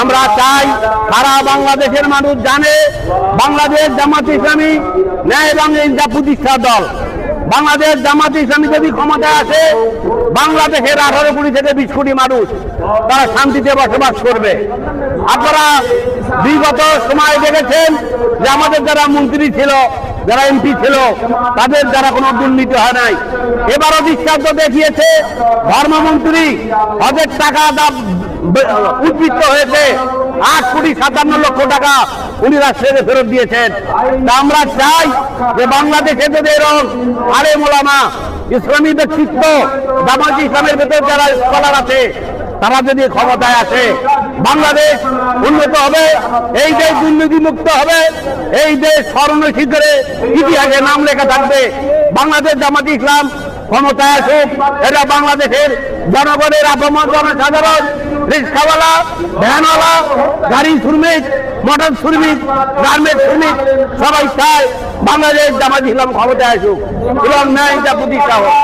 আমরা চাই সারা বাংলাদেশের মানুষ জানে বাংলাদেশ জামাত ইসলামী ন্যায় এবং ইনসাফ প্রতিষ্ঠা দল। বাংলাদেশ জামাত ইসলামী যদি ক্ষমতায় আসে, বাংলাদেশের আঠারো কোটি থেকে বিশ কোটি মানুষ তারা শান্তিতে বসবাস করবে। আপনারা বিগত সময় দেখেছেন যে আমাদের যারা মন্ত্রী ছিল, যারা এমপি ছিল, তাদের দ্বারা কোনো দুর্নীতি হয় নাই। এবারও দৃষ্টান্ত দেখিয়েছে ধর্মমন্ত্রী হজের টাকা উদ্বৃত্ত হয়েছে। আট কোটি সাতান্ন লক্ষ টাকা উনি রাষ্ট্রে ফেরত দিয়েছেন। তা আমরা চাই যে বাংলাদেশে যদি এরকম আরে মোলামা ইসলামী ব্যক্তিত্ব জামাত ইসলামের ভেতর যারা স্কলার আছে, তারা যদি ক্ষমতায় আসে, বাংলাদেশ উন্নত হবে, এই দেশ দুর্নীতি মুক্ত হবে, এই দেশ স্মরণ শিখরে ইতিহাসে নাম লেখা থাকবে। বাংলাদেশ জামাত ইসলাম ক্ষমতায় আসুক, এটা বাংলাদেশের জনগণের আপমান জনসাধারণ, রিক্সাওয়ালা, ভ্যানওয়ালা, গাড়ি শ্রমিক, মোটর শ্রমিক, গার্মেন্ট শ্রমিক, সবাই চায় বাংলাদেশ জামাত ইসলাম ক্ষমতায় আসুক। এবং ন্যায়টা প্রতিষ্ঠা হোক।